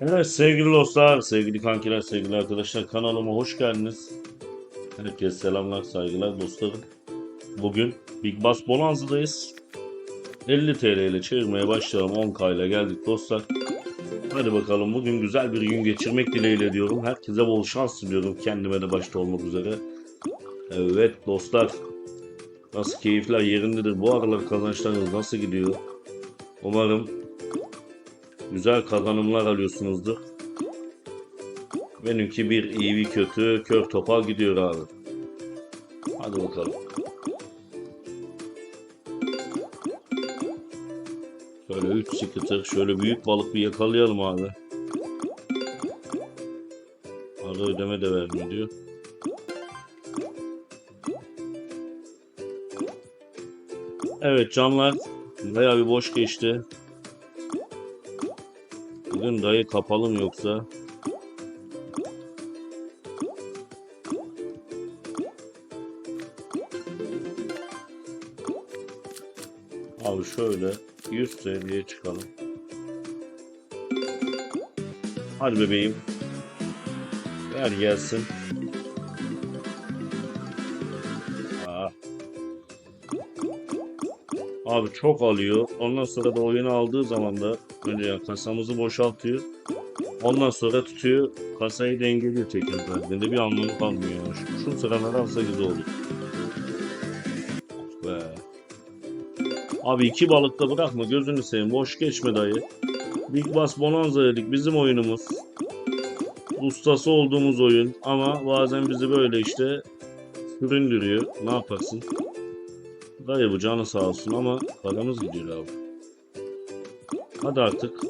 Evet sevgili dostlar, sevgili kankiler, sevgili arkadaşlar kanalıma hoş geldiniz. Herkese selamlar, saygılar dostlarım. Bugün Big Bass Bonanza'dayız. 50 TL ile çevirmeye başlayalım. 10K ile geldik dostlar. Hadi bakalım bugün güzel bir gün geçirmek dileğiyle diyorum. Herkese bol şans diliyorum. Kendime de başta olmak üzere. Evet dostlar. Nasıl keyifler yerindedir. Bu aralar kazançlarınız nasıl gidiyor? Umarım güzel kazanımlar alıyorsunuzdur. Benimki bir iyi bir kötü kör topal gidiyor abi. Hadi bakalım. Şöyle 3 sıkıtır. Şöyle büyük balık bir yakalayalım abi. Ara ödeme de vermiyor diyor. Evet canlar. Bayağı bir boş geçti. Bugün dayı kapalı mı yoksa? Abi şöyle 100 TL'ye çıkalım. Hadi bebeğim. Ver gelsin. Abi çok alıyor. Ondan sonra da oyunu aldığı zaman da önce kasamızı boşaltıyor. Ondan sonra tutuyor. Kasayı dengeliyor tekrar verdiğinde bir anlamı kalmıyor. Şu, şu sıralar alsa güzel olur. Be. Abi iki balıkta bırakma gözünü seveyim. Boş geçme dayı. Big Bass Bonanza dedik bizim oyunumuz. Ustası olduğumuz oyun ama bazen bizi böyle işte süründürüyor. Ne yaparsın? Dayı bu canı sağ olsun ama paramız gidiyor abi. Hadi artık.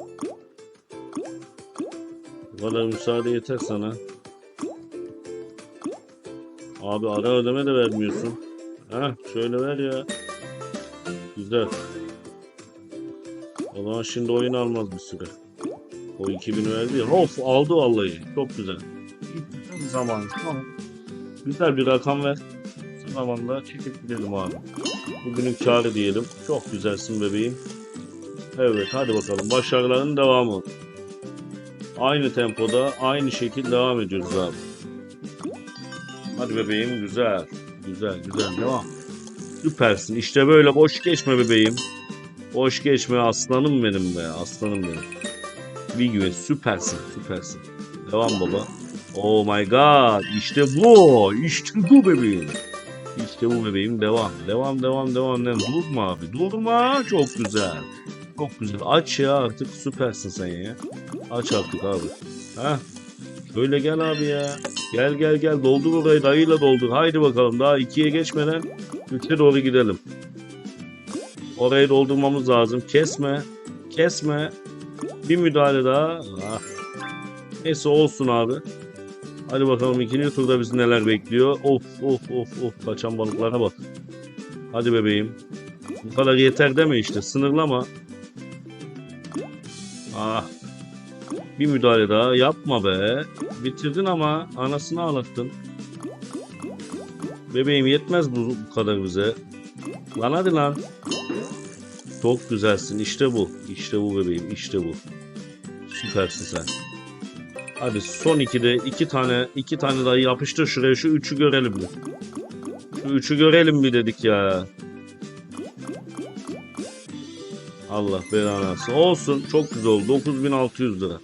Bu kadar müsaade yeter sana. Abi ara ödeme de vermiyorsun. Heh şöyle ver ya. Güzel. O zaman şimdi oyun almaz bir süre. O 2000'i verdi ya. Of aldı vallahi. Çok güzel. Zaman. Güzel bir rakam ver. Zamanda çekip gidelim abi. Bugünün karı diyelim. Çok güzelsin bebeğim. Evet hadi bakalım. Başarıların devamı. Aynı tempoda aynı şekil devam ediyoruz abi. Hadi bebeğim güzel. Güzel güzel devam. Süpersin. İşte böyle boş geçme bebeğim. Boş geçme aslanım benim be. Aslanım benim. Bir güven. Süpersin. Süpersin. Devam baba. Oh my god. İşte bu. İşte bu bebeğim. İşte bu bebeğim. Devam. Devam devam devam. devam. Durma abi. Durma. Çok güzel. Çok güzel. Aç ya artık. Süpersin sen ya. Aç artık abi. Ha? Şöyle gel abi ya. Gel gel gel. Doldur orayı. Dayıyla doldur. Haydi bakalım. Daha ikiye geçmeden üçe doğru gidelim. Orayı doldurmamız lazım. Kesme. Kesme. Bir müdahale daha. Ah. Neyse olsun abi. Hadi bakalım ikinci turda bizi neler bekliyor. Of of of of. Kaçan balıklara bak. Hadi bebeğim. Bu kadar yeter deme işte. Sınırlama. Ah. Bir müdahale daha. Yapma be. Bitirdin ama anasını ağlattın. Bebeğim yetmez bu, bu kadar bize. Lan hadi lan. Çok güzelsin. İşte bu. İşte bu bebeğim. İşte bu. Süpersin sen. Hadi son ikide iki tane iki tane daha yapıştır şuraya. Şu üçü görelim bir. Şu üçü görelim bir dedik ya. Allah belanı versin. Olsun. Çok güzel oldu. 9600 lira.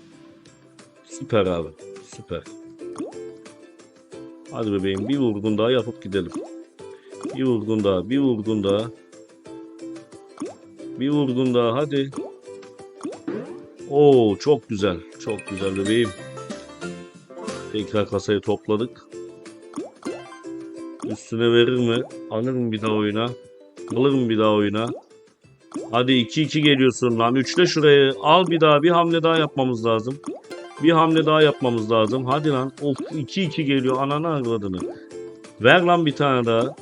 Süper abi. Süper. Hadi bebeğim bir vurgun daha yapıp gidelim. Bir vurgun daha. Bir vurgun daha. Bir vurgun daha. Hadi. Oo çok güzel. Çok güzel bebeğim. Tekrar kasayı topladık. Üstüne verir mi? Alır mı bir daha oyuna? Alır mı bir daha oyuna? Hadi 2-2 geliyorsun lan. Üçle şurayı. Al bir daha. Bir hamle daha yapmamız lazım. Bir hamle daha yapmamız lazım. Hadi lan. Of 2-2 geliyor. Ananı avradını. Ver lan bir tane daha.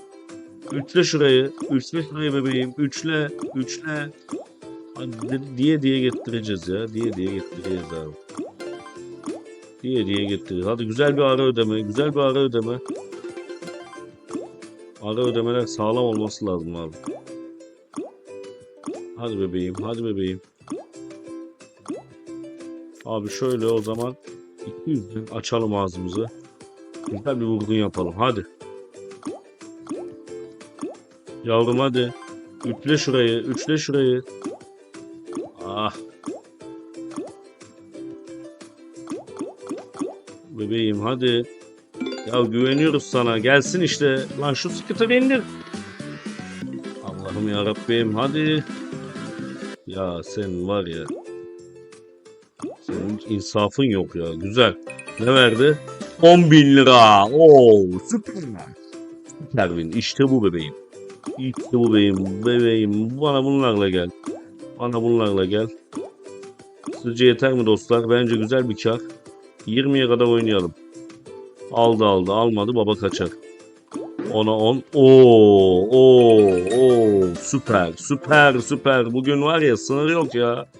Üçle şurayı. Üçle şurayı bebeğim. Üçle. Üçle. Hadi di- diye diye getireceğiz ya. Diye diye getireceğiz abi. Diye diye getireceğiz. Hadi güzel bir ara ödeme. Güzel bir ara ödeme. Ara ödemeler sağlam olması lazım abi. Hadi bebeğim. Hadi bebeğim. Abi şöyle o zaman 200'den açalım ağzımızı. Güzel bir vurgun yapalım. Hadi. Yavrum hadi. Üçle şurayı. Üçle şurayı. Bebeğim hadi. Ya güveniyoruz sana. Gelsin işte. Lan şu sıkıntı indir. Allah'ım ya Rabbim hadi. Ya sen var ya. Senin insafın yok ya. Güzel. Ne verdi? 10 bin lira. Oo süper. Süper win. İşte bu bebeğim. İşte bu bebeğim. Bebeğim. Bana bunlarla gel. Bana bunlarla gel. Sizce yeter mi dostlar? Bence güzel bir kar. 20'ye kadar oynayalım. Aldı aldı. Almadı baba kaçar. Ona 10. Oo, oo, oo. Süper, süper, süper. Bugün var ya sınır yok ya.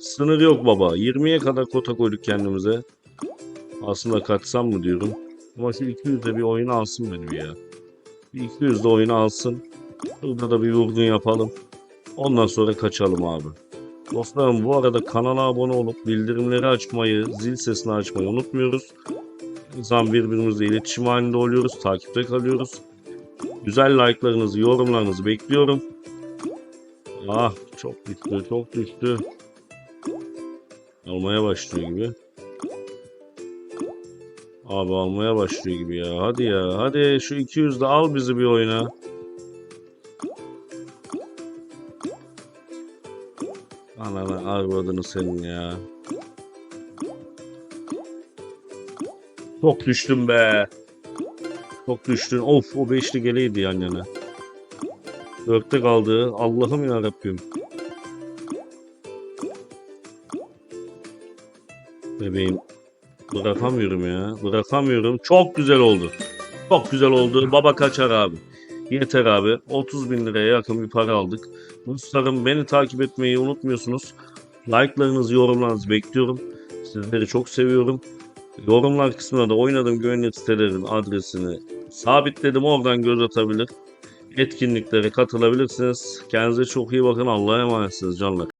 Sınır yok baba. 20'ye kadar kota koyduk kendimize. Aslında kaçsam mı diyorum. Ama şu 200'de bir oyun alsın benim ya. Bir 200'de oyunu alsın. Burada da bir vurgun yapalım. Ondan sonra kaçalım abi. Dostlarım bu arada kanala abone olup bildirimleri açmayı, zil sesini açmayı unutmuyoruz. İnsan birbirimizle iletişim halinde oluyoruz, takipte kalıyoruz. Güzel like'larınızı, yorumlarınızı bekliyorum. Ah çok düştü, çok düştü. Almaya başlıyor gibi. Abi almaya başlıyor gibi ya. Hadi ya. Hadi şu 200 de al bizi bir oyuna. Ananı arvadını senin ya. Çok düştüm be. Çok düştün. Of o beşli geleydi yan yana. Dörtte kaldı. Allah'ım ya Rabbim. Bebeğim. Bırakamıyorum ya. Bırakamıyorum. Çok güzel oldu. Çok güzel oldu. Baba kaçar abi. Yeter abi. 30 bin liraya yakın bir para aldık. Dostlarım beni takip etmeyi unutmuyorsunuz. Like'larınızı, yorumlarınızı bekliyorum. Sizleri çok seviyorum. Yorumlar kısmına da oynadığım güvenilir sitelerin adresini sabitledim. Oradan göz atabilir. Etkinliklere katılabilirsiniz. Kendinize çok iyi bakın. Allah'a emanetsiniz canlar.